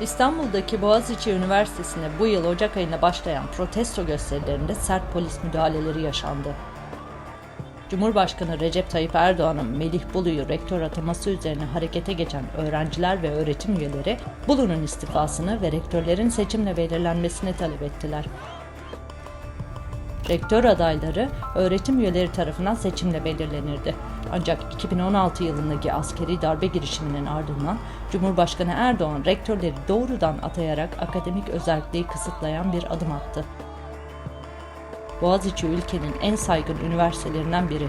İstanbul'daki Boğaziçi Üniversitesi'nde bu yıl Ocak ayında başlayan protesto gösterilerinde sert polis müdahaleleri yaşandı. Cumhurbaşkanı Recep Tayyip Erdoğan'ın Melih Bulu'yu rektör ataması üzerine harekete geçen öğrenciler ve öğretim üyeleri Bulu'nun istifasını ve rektörlerin seçimle belirlenmesini talep ettiler. Rektör adayları öğretim üyeleri tarafından seçimle belirlenirdi. Ancak 2016 yılındaki askeri darbe girişiminin ardından Cumhurbaşkanı Erdoğan rektörleri doğrudan atayarak akademik özelliği kısıtlayan bir adım attı. Boğaziçi ülkenin en saygın üniversitelerinden biri.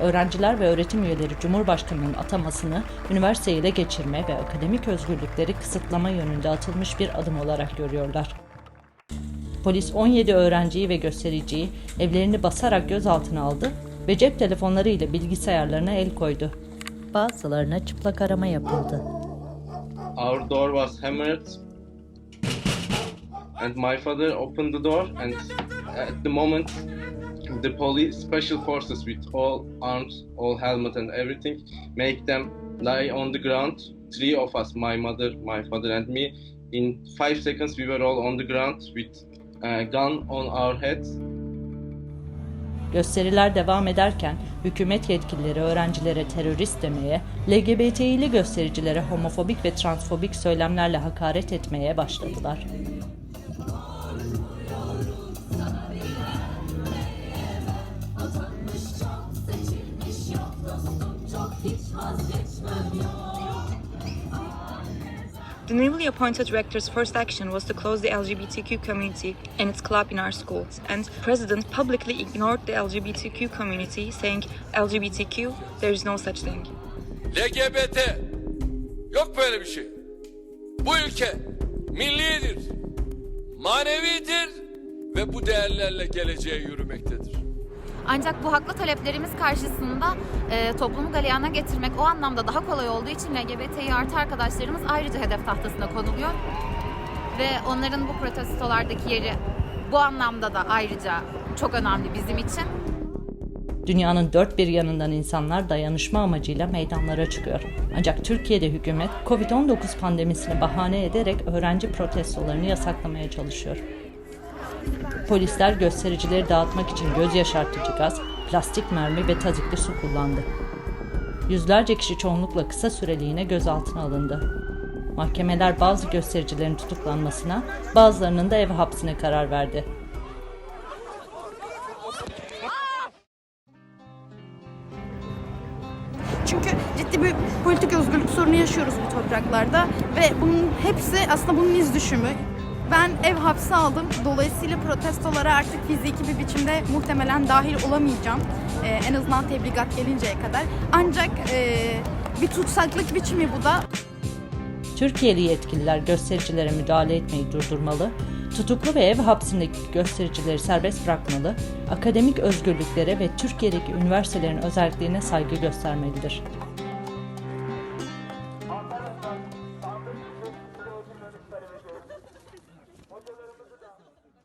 Öğrenciler ve öğretim üyeleri Cumhurbaşkanı'nın atamasını üniversiteyi ele geçirme ve akademik özgürlükleri kısıtlama yönünde atılmış bir adım olarak görüyorlar. Polis 17 öğrenciyi ve göstericiyi evlerini basarak gözaltına aldı ve cep telefonları ile bilgisayarlarına el koydu. Bazılarına çıplak arama yapıldı. our door was hammered and my father opened the door and at the moment the police special forces with all arms all helmet and everything make them lie on the ground three of us my mother my father and me in five seconds we were all on the ground with a gun on our heads Gösteriler devam ederken hükümet yetkilileri öğrencilere terörist demeye, LGBTİ'li göstericilere homofobik ve transfobik söylemlerle hakaret etmeye başladılar. The newly appointed rector's first action was to close the LGBTQ community and its club in our schools, and President publicly ignored the LGBTQ community, saying, LGBTQ, there is no such thing. LGBT yok böyle bir şey. Bu ülke millidir, manevidir ve bu değerlerle geleceğe yürümektedir. Ancak bu haklı taleplerimiz karşısında e, toplumu galeyana getirmek o anlamda daha kolay olduğu için LGBTİ artı arkadaşlarımız ayrıca hedef tahtasına konuluyor. Ve onların bu protestolardaki yeri bu anlamda da ayrıca çok önemli bizim için. Dünyanın dört bir yanından insanlar dayanışma amacıyla meydanlara çıkıyor. Ancak Türkiye'de hükümet Covid-19 pandemisini bahane ederek öğrenci protestolarını yasaklamaya çalışıyor. Polisler göstericileri dağıtmak için göz yaşartıcı gaz, plastik mermi ve tazikli su kullandı. Yüzlerce kişi çoğunlukla kısa süreliğine gözaltına alındı. Mahkemeler bazı göstericilerin tutuklanmasına, bazılarının da ev hapsine karar verdi. Çünkü ciddi bir politik özgürlük sorunu yaşıyoruz bu topraklarda ve bunun hepsi aslında bunun iz düşümü. Ben ev hapsi aldım. Dolayısıyla protestolara artık fiziki bir biçimde muhtemelen dahil olamayacağım. Ee, en azından tebligat gelinceye kadar. Ancak e, bir tutsaklık biçimi bu da. Türkiye'li yetkililer göstericilere müdahale etmeyi durdurmalı, tutuklu ve ev hapsindeki göstericileri serbest bırakmalı, akademik özgürlüklere ve Türkiye'deki üniversitelerin özelliklerine saygı göstermelidir.